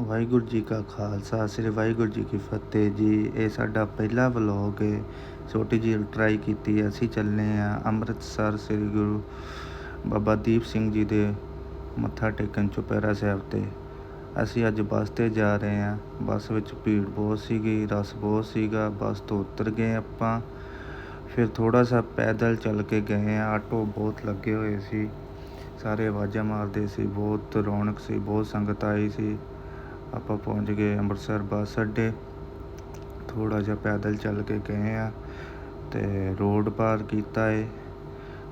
ਵਾਹਿਗੁਰੂ ਜੀ ਕਾ ਖਾਲਸਾ, ਸ੍ਰੀ ਵਾਹਿਗੁਰੂ ਜੀ ਕੀ ਫਤਿਹ ਜੀ। ਇਹ ਸਾਡਾ ਪਹਿਲਾ ਵਲੌਗ ਹੈ। ਛੋਟੀ ਜਿਹੀ ਟਰਾਈ ਕੀਤੀ ਹੈ ਅਸੀਂ ਚੱਲੇ ਆ ਅੰਮ੍ਰਿਤਸਰ ਸ੍ਰੀ ਗੁਰੂ ਬਾਬਾ ਦੀਪ ਸਿੰਘ ਜੀ ਦੇ ਮੱਥਾ ਟੇਕਣ ਚੁਪਹਿਰਾ ਸਾਹਿਬ ਤੇ। ਅਸੀਂ ਅੱਜ ਬੱਸ ਤੇ ਜਾ ਰਹੇ ਹਾਂ। ਬੱਸ ਵਿੱਚ ਭੀੜ ਬਹੁਤ ਸੀਗੀ, ਰਸ ਬਹੁਤ ਸੀਗਾ। ਬੱਸ ਤੋਂ ਉਤਰ ਗਏ ਆਪਾਂ। ਫਿਰ ਥੋੜਾ ਸਾ ਪੈਦਲ ਚੱਲ ਕੇ ਗਏ ਆ ਆਟੋ ਬਹੁਤ ਲੱਗੇ ਹੋਏ ਸੀ। ਸਾਰੇ ਆਵਾਜ਼ਾਂ ਮਾਰਦੇ ਸੀ। ਬਹੁਤ ਰੌਣਕ ਸੀ, ਬਹੁਤ ਸੰਗਤ ਆਈ ਸੀ। ਆਪਾਂ ਪਹੁੰਚ ਗਏ ਅੰਮ੍ਰਿਤਸਰ ਬੱਸ ਅੱਡੇ। ਥੋੜਾ ਜਿਹਾ ਪੈਦਲ ਚੱਲ ਕੇ ਗਏ ਆ ਤੇ ਰੋਡ ਪਾਰ ਕੀਤਾ ਏ।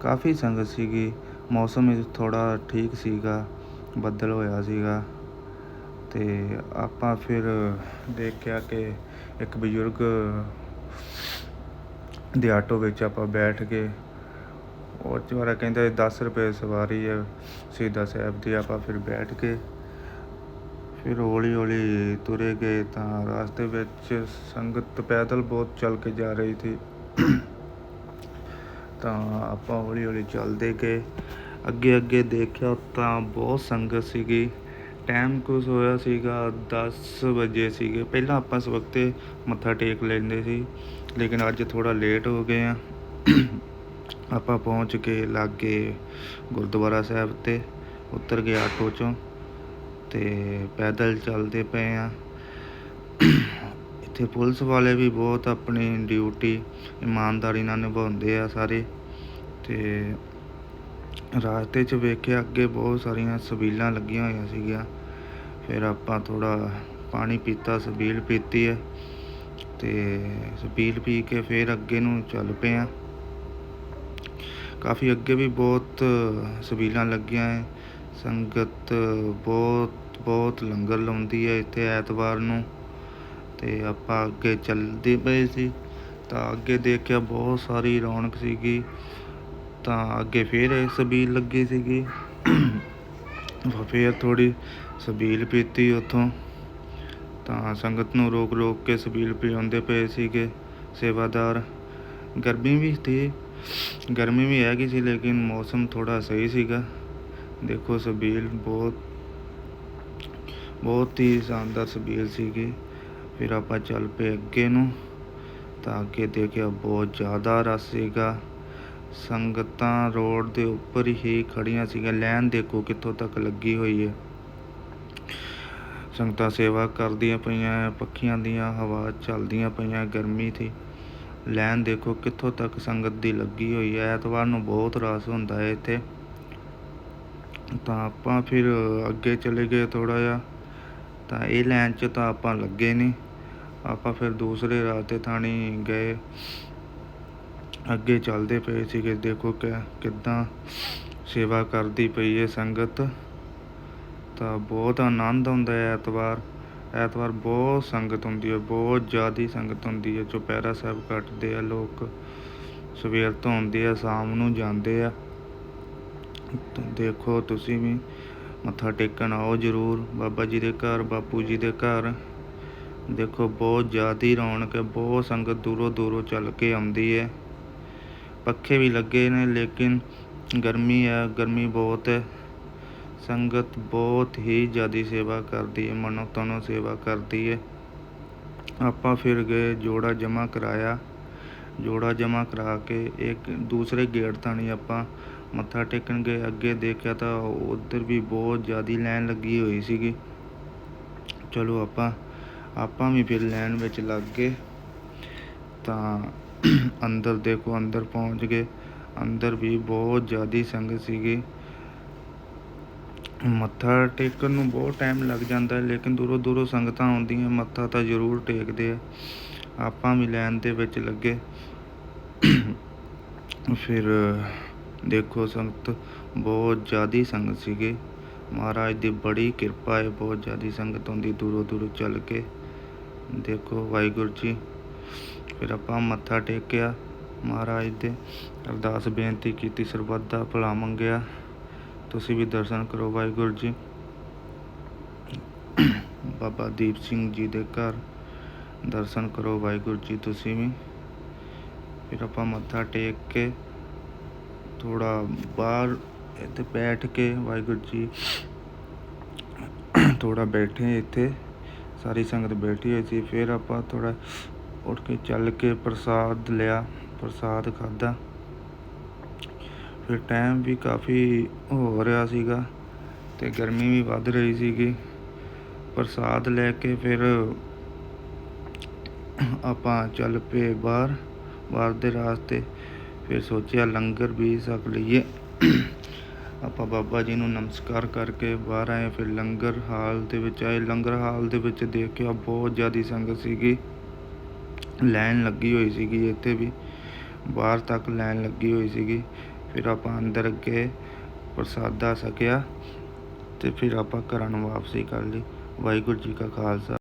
ਕਾਫੀ ਸੰਗਤ ਸੀਗੀ, ਮੌਸਮ ਵੀ ਥੋੜਾ ਠੀਕ ਸੀਗਾ, ਬੱਦਲ ਹੋਇਆ ਸੀਗਾ। ਤੇ ਆਪਾਂ ਫਿਰ ਦੇਖਿਆ ਕਿ ਇੱਕ ਬਜ਼ੁਰਗ ਦੇ ਆਟੋ ਵਿੱਚ ਆਪਾਂ ਬੈਠ ਕੇ, ਉਹ ਚਵਾਰਾ ਕਹਿੰਦਾ 10 ਰੁਪਏ ਸਵਾਰੀ ਹੈ ਸ਼ਹੀਦਾਂ ਸਾਹਿਬ ਦੀ ਆਪਾਂ ਫਿਰ ਬੈਠ ਕੇ ਫਿਰ ਹੌਲੀ ਹੌਲੀ ਤੁਰੇ ਗਏ ਤਾਂ ਰਸਤੇ ਵਿੱਚ ਸੰਗਤ ਪੈਦਲ ਬਹੁਤ ਚੱਲ ਕੇ ਜਾ ਰਹੀ ਸੀ। ਤਾਂ ਆਪਾਂ ਹੌਲੀ ਹੌਲੀ ਚੱਲਦੇ ਗਏ। ਅੱਗੇ ਅੱਗੇ ਦੇਖਿਆ ਤਾਂ ਬਹੁਤ ਸੰਗਤ ਸੀਗੀ। ਟਾਈਮ ਕੁਝ ਹੋਇਆ ਸੀਗਾ 10 ਵਜੇ ਸੀਗੇ। ਪਹਿਲਾਂ ਆਪਾਂ ਇਸ ਵਕਤੇ ਮੱਥਾ ਟੇਕ ਲੈਂਦੇ ਸੀ, ਲੇਕਿਨ ਅੱਜ ਥੋੜਾ ਲੇਟ ਹੋ ਗਏ ਆ। ਆਪਾਂ ਪਹੁੰਚ ਕੇ ਲਾਗੇ ਗੁਰਦੁਆਰਾ ਸਾਹਿਬ ਤੇ ਉਤਰ ਗਏ ਆਟੋ ਚੋਂ। ਤੇ ਪੈਦਲ ਚੱਲਦੇ ਪਏ ਆ। ਇੱਥੇ ਪੁਲਿਸ ਵਾਲੇ ਵੀ ਬਹੁਤ ਆਪਣੀ ਡਿਊਟੀ ਇਮਾਨਦਾਰੀ ਨਾਲ ਨਿਭਾਉਂਦੇ ਆ ਸਾਰੇ। ਤੇ ਰਾਸਤੇ 'ਚ ਵੇਖਿਆ ਅੱਗੇ ਬਹੁਤ ਸਾਰੀਆਂ ਸਬੀਲਾਂ ਲੱਗੀਆਂ ਹੋਈਆਂ ਸੀਗੀਆਂ। ਫਿਰ ਆਪਾਂ ਥੋੜਾ ਪਾਣੀ ਪੀਤਾ, ਸਬੀਲ ਪੀਤੀ ਹੈ। ਤੇ ਸਬੀਲ ਪੀ ਕੇ ਫਿਰ ਅੱਗੇ ਨੂੰ ਚੱਲ ਪਏ ਆ। ਕਾਫੀ ਅੱਗੇ ਵੀ ਬਹੁਤ ਸਬੀਲਾਂ ਲੱਗੀਆਂ ਹੈ। ਸੰਗਤ ਬਹੁਤ ਬਹੁਤ ਲੰਗਰ ਲਾਉਂਦੀ ਹੈ ਇੱਥੇ ਐਤਵਾਰ ਨੂੰ। ਅਤੇ ਆਪਾਂ ਅੱਗੇ ਚੱਲਦੇ ਪਏ ਸੀ। ਤਾਂ ਅੱਗੇ ਦੇਖਿਆ ਬਹੁਤ ਸਾਰੀ ਰੌਣਕ ਸੀਗੀ। ਤਾਂ ਅੱਗੇ ਫੇਰ ਸਬੀਲ ਲੱਗੀ ਸੀਗੀ। ਫੇਰ ਥੋੜੀ ਸਬੀਲ ਪੀਤੀ ਉੱਥੋਂ। ਤਾਂ ਸੰਗਤ ਨੂੰ ਰੋਕ ਰੋਕ ਕੇ ਸਬੀਲ ਪਿਆਉਂਦੇ ਪਏ ਸੀਗੇ ਸੇਵਾਦਾਰ। ਗਰਮੀ ਵੀ ਸੀ। ਗਰਮੀ ਵੀ ਹੈਗੀ ਸੀ, ਲੇਕਿਨ ਮੌਸਮ ਥੋੜਾ ਸਹੀ ਸੀਗਾ। ਦੇਖੋ ਸਬੀਲ ਬਹੁਤ ਬਹੁਤ ਹੀ ਸ਼ਾਨਦਾਰ ਸਬੀਲ ਸੀਗੀ। ਫਿਰ ਆਪਾਂ ਚੱਲ ਪਏ ਅੱਗੇ ਨੂੰ, ਤਾਂ ਅੱਗੇ ਦੇਖਿਆ ਬਹੁਤ ਜ਼ਿਆਦਾ ਰਸ਼ ਸੀਗਾ। ਸੰਗਤਾਂ ਰੋਡ ਦੇ ਉੱਪਰ ਹੀ ਖੜੀਆਂ ਸੀਗੀਆਂ ਲਾਈਨ ਦੇਖੋ ਕਿੱਥੋਂ ਤੱਕ ਲੱਗੀ ਹੋਈ ਹੈ ਸੰਗਤਾਂ ਸੇਵਾ ਕਰਦੀਆਂ ਪਈਆਂ, ਪੱਖੀਆਂ ਦੀਆਂ ਹਵਾ ਚੱਲਦੀਆਂ ਪਈਆਂ, ਗਰਮੀ ਸੀ। ਲਾਈਨ ਦੇਖੋ ਕਿੱਥੋਂ ਤੱਕ ਸੰਗਤ ਦੀ ਲੱਗੀ ਹੋਈ ਹੈ ਐਤਵਾਰ ਨੂੰ ਬਹੁਤ ਰਸ਼ ਹੁੰਦਾ ਹੈ ਇੱਥੇ। ਤਾਂ ਆਪਾਂ ਫਿਰ ਅੱਗੇ ਚਲੇ ਗਏ ਥੋੜਾ ਜਿਹਾ। ਤਾਂ ਇਹ ਲਾਈਨ 'ਚ ਤਾਂ ਆਪਾਂ ਲੱਗੇ ਨਹੀਂ। ਆਪਾਂ ਫਿਰ ਦੂਸਰੇ ਰਾਸਤੇ ਥਾਣੀ ਗਏ। ਅੱਗੇ ਚੱਲਦੇ ਪਏ ਸੀਗੇ। ਦੇਖੋ ਕਿ ਕਿੱਦਾਂ ਸੇਵਾ ਕਰਦੀ ਪਈ ਹੈ ਸੰਗਤ। ਤਾਂ ਬਹੁਤ ਆਨੰਦ ਆਉਂਦਾ ਹੈ ਐਤਵਾਰ। ਐਤਵਾਰ ਬਹੁਤ ਸੰਗਤ ਹੁੰਦੀ ਹੈ ਬਹੁਤ ਜ਼ਿਆਦੀ ਸੰਗਤ ਹੁੰਦੀ ਹੈ ਚੁਪਹਿਰਾ ਸਾਹਿਬ ਕੱਟਦੇ ਆ ਲੋਕ। ਸਵੇਰ ਤੋਂ ਆਉਂਦੇ ਆ, ਸ਼ਾਮ ਨੂੰ ਜਾਂਦੇ ਆ। ਦੇਖੋ ਤੁਸੀਂ ਵੀ। ਮੱਥਾ ਟੇਕਣ ਆਓ ਜ਼ਰੂਰ। ਬਾਬਾ ਜੀ ਦੇ ਘਰ, ਬਾਪੂ ਜੀ ਦੇ ਘਰ। ਦੇਖੋ ਬਹੁਤ ਜ਼ਿਆਦੀ ਰੌਣਕ ਹੈ। ਬਹੁਤ ਸੰਗਤ ਦੂਰੋਂ ਦੂਰੋਂ ਚੱਲ ਕੇ ਆਉਂਦੀ ਹੈ। ਪੱਖੇ ਵੀ ਲੱਗੇ ਨੇ, ਲੇਕਿਨ ਗਰਮੀ ਹੈ, ਗਰਮੀ ਬਹੁਤ ਹੈ। ਸੰਗਤ ਬਹੁਤ ਹੀ ਜ਼ਿਆਦੀ ਸੇਵਾ ਕਰਦੀ ਹੈ ਮਨੋ ਤਨੋ ਸੇਵਾ ਕਰਦੀ ਹੈ। ਆਪਾਂ ਫਿਰ ਗਏ, ਜੋੜਾ ਜਮ੍ਹਾਂ ਕਰਾਇਆ। ਜੋੜਾ ਜਮ੍ਹਾਂ ਕਰਾ ਕੇ ਇੱਕ ਦੂਸਰੇ ਗੇਟ ਥਾਣੀ ਆਪਾਂ ਮੱਥਾ ਟੇਕਣ ਗਏ, ਅੱਗੇ ਦੇਖਿਆ ਤਾਂ ਉਧਰ ਵੀ ਬਹੁਤ ਜ਼ਿਆਦੀ ਲਾਈਨ ਲੱਗੀ ਹੋਈ ਸੀਗੀ। ਚਲੋ ਆਪਾਂ ਆਪਾਂ ਵੀ ਫਿਰ ਲਾਈਨ ਵਿੱਚ ਲੱਗ ਗਏ। ਤਾਂ ਅੰਦਰ ਦੇਖੋ, ਅੰਦਰ ਪਹੁੰਚ ਗਏ। ਅੰਦਰ ਵੀ ਬਹੁਤ ਜ਼ਿਆਦੀ ਸੰਗਤ ਸੀਗੀ। ਮੱਥਾ ਟੇਕਣ ਨੂੰ ਬਹੁਤ ਟਾਈਮ ਲੱਗ ਜਾਂਦਾ ਹੈ, ਲੇਕਿਨ ਦੂਰੋਂ ਦੂਰੋਂ ਸੰਗਤਾਂ ਆਉਂਦੀਆਂ, ਮੱਥਾ ਤਾਂ ਜ਼ਰੂਰ ਟੇਕਦੇ ਆ। ਆਪਾਂ ਵੀ ਲਾਈਨ ਦੇ ਵਿੱਚ ਲੱਗੇ। ਫਿਰ ਦੇਖੋ ਸੰਗਤ ਬਹੁਤ ਜ਼ਿਆਦੀ ਸੰਗਤ ਸੀਗੀ। ਮਹਾਰਾਜ ਦੀ ਬੜੀ ਕਿਰਪਾ ਹੈ ਬਹੁਤ ਜ਼ਿਆਦੀ ਸੰਗਤ ਆਉਂਦੀ ਦੂਰੋਂ ਦੂਰੋਂ ਚੱਲ ਕੇ। ਦੇਖੋ ਵਾਹਿਗੁਰੂ ਜੀ, ਫਿਰ ਆਪਾਂ ਮੱਥਾ ਟੇਕਿਆ। ਮਹਾਰਾਜ ਦੇ ਅਰਦਾਸ ਬੇਨਤੀ ਕੀਤੀ, ਸਰਬੱਤ ਦਾ ਭਲਾ ਮੰਗਿਆ। ਤੁਸੀਂ ਵੀ ਦਰਸ਼ਨ ਕਰੋ ਵਾਹਿਗੁਰੂ ਜੀ। ਬਾਬਾ ਦੀਪ ਸਿੰਘ ਜੀ ਦੇ ਘਰ ਦਰਸ਼ਨ ਕਰੋ ਵਾਹਿਗੁਰੂ ਜੀ, ਤੁਸੀਂ ਵੀ। ਫਿਰ ਆਪਾਂ ਮੱਥਾ ਟੇਕ ਕੇ ਥੋੜਾ ਬਾਹਰ ਇੱਥੇ ਬੈਠ ਕੇ ਵਾਹਿਗੁਰੂ ਜੀ ਥੋੜਾ ਬੈਠੇ ਇੱਥੇ ਸਾਰੀ ਸੰਗਤ ਬੈਠੀ ਹੋਈ ਸੀ ਫਿਰ ਆਪਾਂ ਥੋੜਾ ਉੱਠ ਕੇ ਚੱਲ ਕੇ ਪ੍ਰਸਾਦ ਲਿਆ ਪ੍ਰਸਾਦ ਖਾਦਾ ਫਿਰ ਟਾਈਮ ਵੀ ਕਾਫੀ ਹੋ ਰਿਹਾ ਸੀਗਾ ਤੇ ਗਰਮੀ ਵੀ ਵੱਧ ਰਹੀ ਸੀਗੀ ਪ੍ਰਸਾਦ ਲੈ ਕੇ ਫਿਰ ਆਪਾਂ ਚੱਲ ਪਏ ਬਾਹਰ ਬਾਹਰ ਦੇ ਰਾਸਤੇ ਫਿਰ ਸੋਚਿਆ, ਲੰਗਰ ਵੀ ਛਕ ਲਈਏ। ਆਪਾਂ ਬਾਬਾ ਜੀ ਨੂੰ ਨਮਸਕਾਰ ਕਰਕੇ ਬਾਹਰ ਆਏ, ਫਿਰ ਲੰਗਰ ਹਾਲ ਦੇ ਵਿੱਚ ਆਏ। ਲੰਗਰ ਹਾਲ ਦੇ ਵਿੱਚ ਦੇਖਿਆ ਬਹੁਤ ਜ਼ਿਆਦਾ ਸੰਗਤ ਸੀਗੀ। ਲਾਈਨ ਲੱਗੀ ਹੋਈ ਸੀਗੀ ਇੱਥੇ ਵੀ। ਬਾਹਰ ਤੱਕ ਲਾਈਨ ਲੱਗੀ ਹੋਈ ਸੀਗੀ। ਫਿਰ ਆਪਾਂ ਅੰਦਰ ਅੱਗੇ ਪ੍ਰਸਾਦਾ ਸਕਿਆ ਤੇ ਫਿਰ ਆਪਾਂ ਘਰਾਂ ਨੂੰ ਵਾਪਸੀ ਕਰ ਲਈ। ਵਾਹਿਗੁਰੂ ਜੀ ਕਾ ਖਾਲਸਾ।